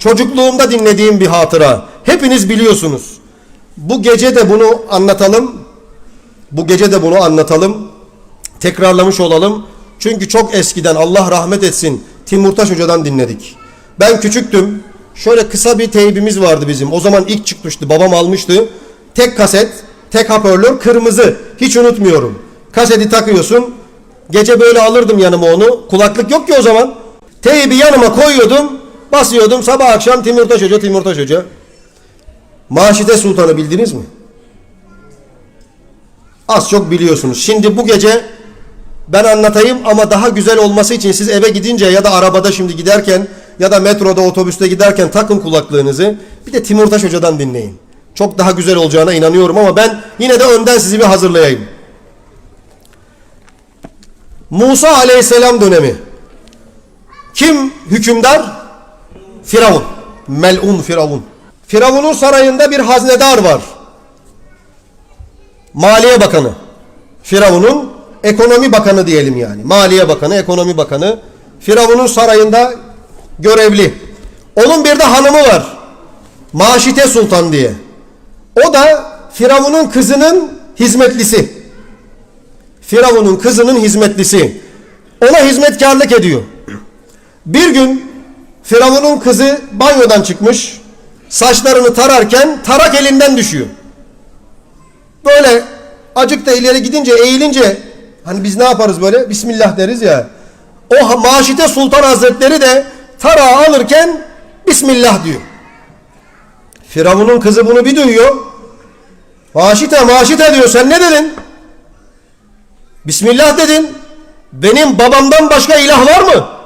Çocukluğumda dinlediğim bir hatıra. Hepiniz biliyorsunuz. Bu gece de bunu anlatalım. Bu gece de bunu anlatalım. Tekrarlamış olalım. Çünkü çok eskiden Allah rahmet etsin Timurtaş Hoca'dan dinledik. Ben küçüktüm. Şöyle kısa bir teybimiz vardı bizim. O zaman ilk çıkmıştı. Babam almıştı. Tek kaset, tek hoparlör, kırmızı. Hiç unutmuyorum. Kaseti takıyorsun. Gece böyle alırdım yanıma onu. Kulaklık yok ki o zaman. Teybi yanıma koyuyordum. Basıyordum. Sabah akşam Timurtaş Hoca, Timurtaş Hoca. Maşite Sultan'ı bildiniz mi? Az çok biliyorsunuz. Şimdi bu gece ben anlatayım ama daha güzel olması için siz eve gidince ya da arabada şimdi giderken ya da metroda otobüste giderken takın kulaklığınızı. Bir de Timurtaş Hoca'dan dinleyin. Çok daha güzel olacağına inanıyorum ama ben yine de önden sizi bir hazırlayayım. Musa Aleyhisselam dönemi. Kim hükümdar? Firavun. Melun Firavun. Firavun'un sarayında bir haznedar var. Maliye Bakanı. Firavun'un ekonomi bakanı diyelim yani. Maliye Bakanı, ekonomi bakanı. Firavun'un sarayında görevli. Onun bir de hanımı var. Maşite Sultan diye. O da Firavun'un kızının hizmetlisi. Firavun'un kızının hizmetlisi. Ona hizmetkarlık ediyor. Bir gün Firavun'un kızı banyodan çıkmış. Saçlarını tararken tarak elinden düşüyor. Böyle acık da ileri gidince eğilince hani biz ne yaparız böyle? Bismillah deriz ya. O Maşite Sultan Hazretleri de tarağı alırken Bismillah diyor. Firavun'un kızı bunu bir duyuyor. Maşite maşite diyor sen ne dedin? Bismillah dedin. Benim babamdan başka ilah var mı?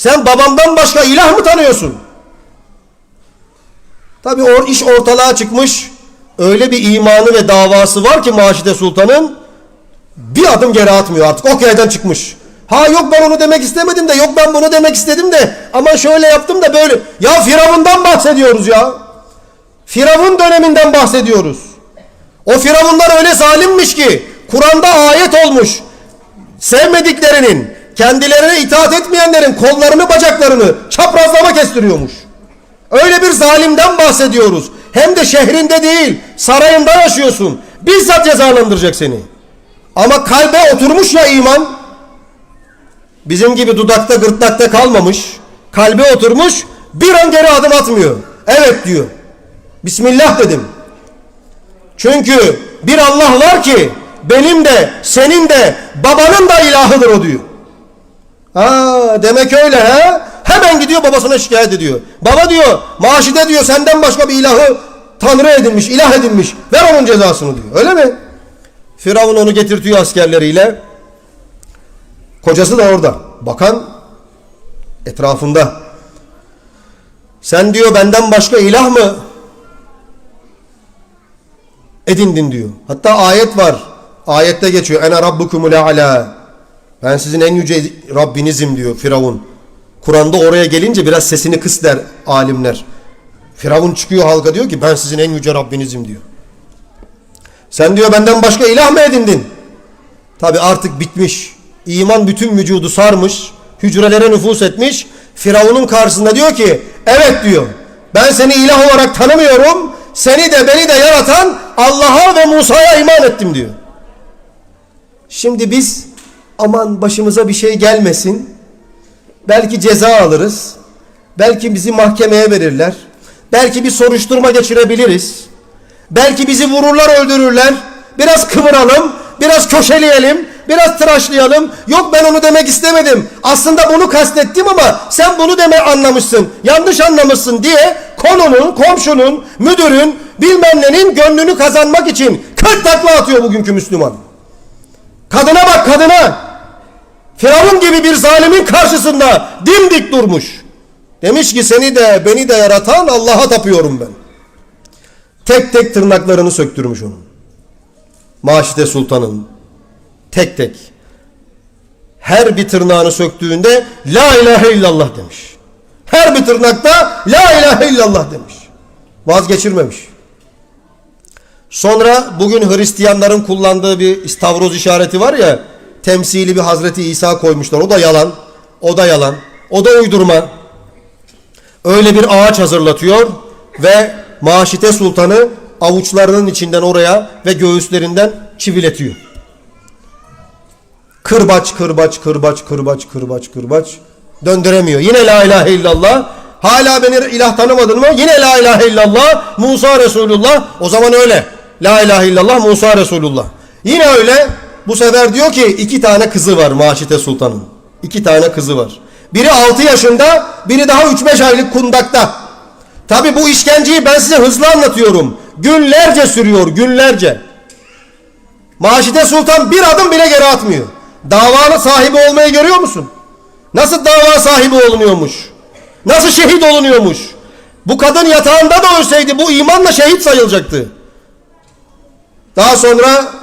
Sen babamdan başka ilah mı tanıyorsun? Tabi o iş ortalığa çıkmış. Öyle bir imanı ve davası var ki Maşide Sultan'ın bir adım geri atmıyor artık. Ok yaydan çıkmış. Ha yok ben onu demek istemedim de yok ben bunu demek istedim de ama şöyle yaptım da böyle. Ya Firavun'dan bahsediyoruz ya. Firavun döneminden bahsediyoruz. O Firavunlar öyle zalimmiş ki Kur'an'da ayet olmuş. Sevmediklerinin, kendilerine itaat etmeyenlerin kollarını bacaklarını çaprazlama kestiriyormuş. Öyle bir zalimden bahsediyoruz. Hem de şehrinde değil, sarayında yaşıyorsun. Bizzat cezalandıracak seni. Ama kalbe oturmuş ya iman. Bizim gibi dudakta gırtlakta kalmamış. Kalbe oturmuş bir an geri adım atmıyor. Evet diyor. Bismillah dedim. Çünkü bir Allah var ki benim de senin de babanın da ilahıdır o diyor. Ha demek öyle ha? Hemen gidiyor babasına şikayet ediyor. Baba diyor maaşide diyor senden başka bir ilahı tanrı edinmiş, ilah edinmiş. Ver onun cezasını diyor. Öyle mi? Firavun onu getirtiyor askerleriyle. Kocası da orada. Bakan etrafında. Sen diyor benden başka ilah mı edindin diyor. Hatta ayet var. Ayette geçiyor. Ene rabbukumul ala. Ben sizin en yüce Rabbinizim diyor Firavun. Kur'an'da oraya gelince biraz sesini kıs der alimler. Firavun çıkıyor halka diyor ki ben sizin en yüce Rabbinizim diyor. Sen diyor benden başka ilah mı edindin? Tabi artık bitmiş. İman bütün vücudu sarmış. Hücrelere nüfus etmiş. Firavun'un karşısında diyor ki evet diyor. Ben seni ilah olarak tanımıyorum. Seni de beni de yaratan Allah'a ve Musa'ya iman ettim diyor. Şimdi biz aman başımıza bir şey gelmesin. Belki ceza alırız. Belki bizi mahkemeye verirler. Belki bir soruşturma geçirebiliriz. Belki bizi vururlar öldürürler. Biraz kıvıralım. Biraz köşeleyelim. Biraz tıraşlayalım. Yok ben onu demek istemedim. Aslında bunu kastettim ama sen bunu deme anlamışsın. Yanlış anlamışsın diye konunun, komşunun, müdürün, bilmem nenin gönlünü kazanmak için 40 takla atıyor bugünkü Müslüman. Kadına bak kadına. Firavun gibi bir zalimin karşısında dimdik durmuş. Demiş ki seni de beni de yaratan Allah'a tapıyorum ben. Tek tek tırnaklarını söktürmüş onun. Maşide Sultan'ın. Tek tek. Her bir tırnağını söktüğünde La ilahe illallah demiş. Her bir tırnakta La ilahe illallah demiş. Vazgeçirmemiş. Sonra bugün Hristiyanların kullandığı bir istavroz işareti var ya temsili bir Hazreti İsa koymuşlar. O da yalan. O da yalan. O da uydurma. Öyle bir ağaç hazırlatıyor ve Maşite Sultanı avuçlarının içinden oraya ve göğüslerinden çiviletiyor. Kırbaç, kırbaç, kırbaç, kırbaç, kırbaç, kırbaç. Döndüremiyor. Yine la ilahe illallah. Hala beni ilah tanımadın mı? Yine la ilahe illallah. Musa Resulullah. O zaman öyle. La ilahe illallah Musa Resulullah. Yine öyle. Bu sefer diyor ki iki tane kızı var Maşite Sultan'ın. İki tane kızı var. Biri 6 yaşında, biri daha 3-5 aylık kundakta. Tabi bu işkenceyi ben size hızlı anlatıyorum. Günlerce sürüyor, günlerce. Maşite Sultan bir adım bile geri atmıyor. Davanın sahibi olmayı görüyor musun? Nasıl dava sahibi olunuyormuş? Nasıl şehit olunuyormuş? Bu kadın yatağında da ölseydi bu imanla şehit sayılacaktı. Daha sonra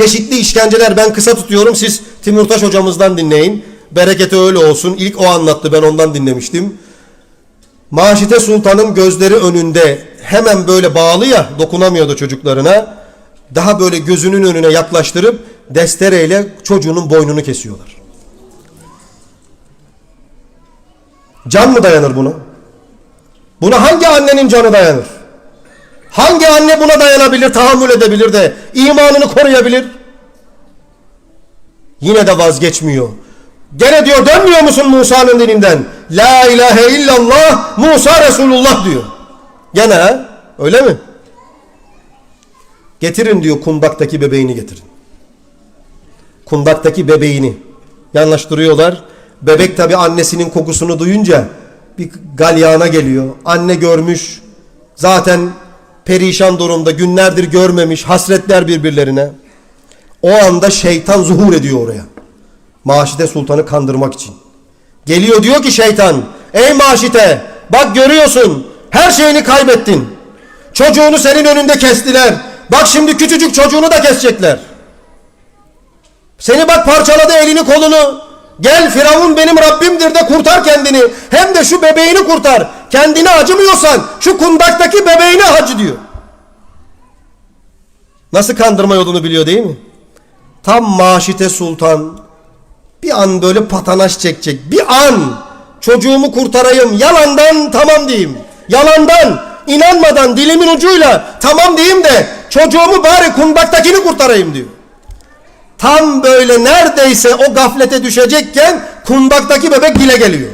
çeşitli işkenceler ben kısa tutuyorum. Siz Timurtaş hocamızdan dinleyin. Bereketi öyle olsun. İlk o anlattı ben ondan dinlemiştim. Maşite Sultan'ın gözleri önünde hemen böyle bağlı ya dokunamıyordu çocuklarına. Daha böyle gözünün önüne yaklaştırıp destereyle çocuğunun boynunu kesiyorlar. Can mı dayanır buna? Buna hangi annenin canı dayanır? Hangi anne buna dayanabilir, tahammül edebilir de imanını koruyabilir? Yine de vazgeçmiyor. Gene diyor dönmüyor musun Musa'nın dininden? La ilahe illallah Musa Resulullah diyor. Gene? Öyle mi? Getirin diyor kundaktaki bebeğini getirin. Kundaktaki bebeğini yanlaştırıyorlar. Bebek tabi annesinin kokusunu duyunca bir galyana geliyor. Anne görmüş. Zaten perişan durumda günlerdir görmemiş. Hasretler birbirlerine. O anda şeytan zuhur ediyor oraya. Maşite Sultan'ı kandırmak için. Geliyor diyor ki şeytan, ey Maşite bak görüyorsun her şeyini kaybettin. Çocuğunu senin önünde kestiler. Bak şimdi küçücük çocuğunu da kesecekler. Seni bak parçaladı elini kolunu. Gel Firavun benim Rabbimdir de kurtar kendini. Hem de şu bebeğini kurtar. Kendine acımıyorsan şu kundaktaki bebeğine acı diyor. Nasıl kandırma yolunu biliyor değil mi? Tam Maşite Sultan bir an böyle patanaş çekecek. Bir an çocuğumu kurtarayım. Yalandan tamam diyeyim. Yalandan inanmadan dilimin ucuyla tamam diyeyim de çocuğumu bari kundaktakini kurtarayım diyor. Tam böyle neredeyse o gaflete düşecekken kundaktaki bebek dile geliyor.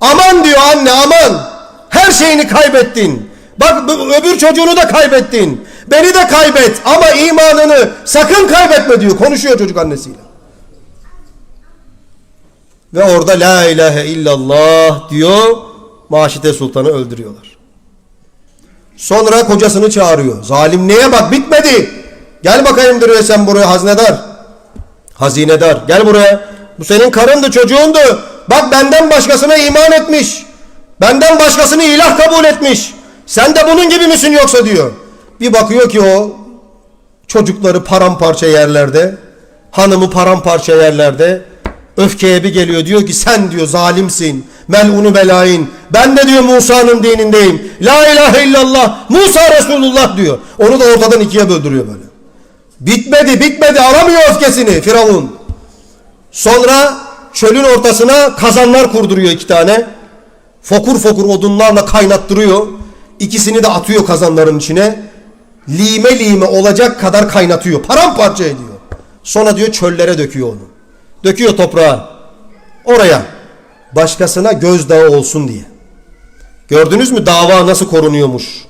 Aman diyor anne aman. Her şeyini kaybettin. Bak öbür çocuğunu da kaybettin. Beni de kaybet ama imanını sakın kaybetme diyor. Konuşuyor çocuk annesiyle. Ve orada la ilahe illallah diyor. Maşite Sultan'ı öldürüyorlar. Sonra kocasını çağırıyor. Zalimliğe bak bitmedi. Gel bakayım diyor sen buraya haznedar. Hazinedar gel buraya. Bu senin karındı çocuğundu. Bak benden başkasına iman etmiş. Benden başkasını ilah kabul etmiş. Sen de bunun gibi misin yoksa diyor. Bir bakıyor ki o çocukları paramparça yerlerde. Hanımı paramparça yerlerde. Öfkeye bir geliyor diyor ki sen diyor zalimsin. Melunu belain. Ben de diyor Musa'nın dinindeyim. La ilahe illallah. Musa Resulullah diyor. Onu da ortadan ikiye böldürüyor böyle. Bitmedi bitmedi alamıyor öfkesini Firavun. Sonra çölün ortasına kazanlar kurduruyor iki tane. Fokur fokur odunlarla kaynattırıyor. İkisini de atıyor kazanların içine. Lime lime olacak kadar kaynatıyor. Paramparça ediyor. Sonra diyor çöllere döküyor onu. Döküyor toprağa. Oraya. Başkasına gözdağı olsun diye. Gördünüz mü dava nasıl korunuyormuş?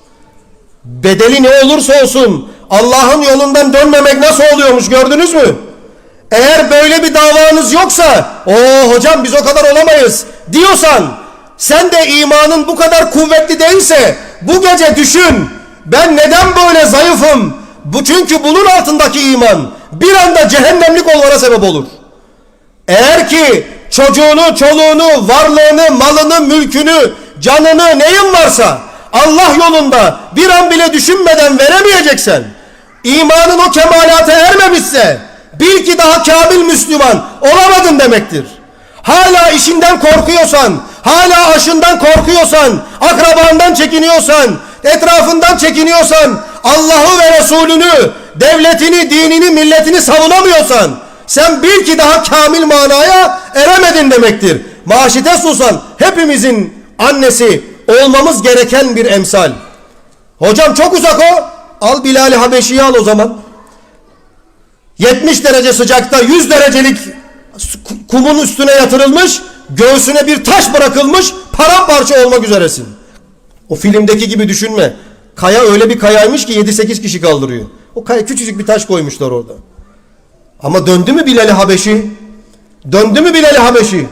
Bedeli ne olursa olsun Allah'ın yolundan dönmemek nasıl oluyormuş gördünüz mü? Eğer böyle bir davanız yoksa o hocam biz o kadar olamayız diyorsan sen de imanın bu kadar kuvvetli değilse bu gece düşün ben neden böyle zayıfım? Bu çünkü bunun altındaki iman bir anda cehennemlik olmana sebep olur. Eğer ki çocuğunu, çoluğunu, varlığını, malını, mülkünü, canını neyin varsa Allah yolunda bir an bile düşünmeden veremeyeceksen, imanın o kemalata ermemişse bil ki daha kamil Müslüman olamadın demektir. Hala işinden korkuyorsan, hala aşından korkuyorsan, akrabandan çekiniyorsan, etrafından çekiniyorsan, Allah'ı ve Resulünü, devletini, dinini, milletini savunamıyorsan, sen bil ki daha kamil manaya eremedin demektir. Maşite Sultan hepimizin annesi olmamız gereken bir emsal. Hocam çok uzak o. Al Bilal-i Habeşi'yi al o zaman. 70 derece sıcakta 100 derecelik kumun üstüne yatırılmış, göğsüne bir taş bırakılmış, paramparça olmak üzeresin. O filmdeki gibi düşünme. Kaya öyle bir kayaymış ki 7-8 kişi kaldırıyor. O kaya küçücük bir taş koymuşlar orada. Ama döndü mü Bilal-i Habeşi? Döndü mü Bilal-i Habeşi?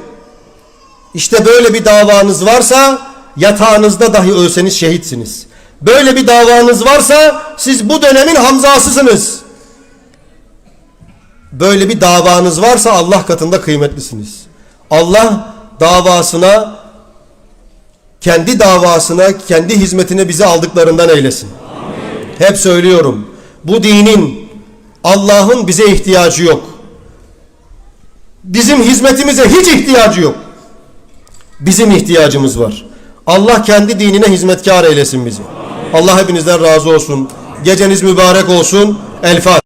İşte böyle bir davanız varsa yatağınızda dahi ölseniz şehitsiniz. Böyle bir davanız varsa siz bu dönemin Hamzasısınız. Böyle bir davanız varsa Allah katında kıymetlisiniz. Allah davasına kendi davasına, kendi hizmetine bizi aldıklarından eylesin. Hep söylüyorum. Bu dinin Allah'ın bize ihtiyacı yok. Bizim hizmetimize hiç ihtiyacı yok. Bizim ihtiyacımız var. Allah kendi dinine hizmetkar eylesin bizi. Allah hepinizden razı olsun. Geceniz mübarek olsun. El Fatiha.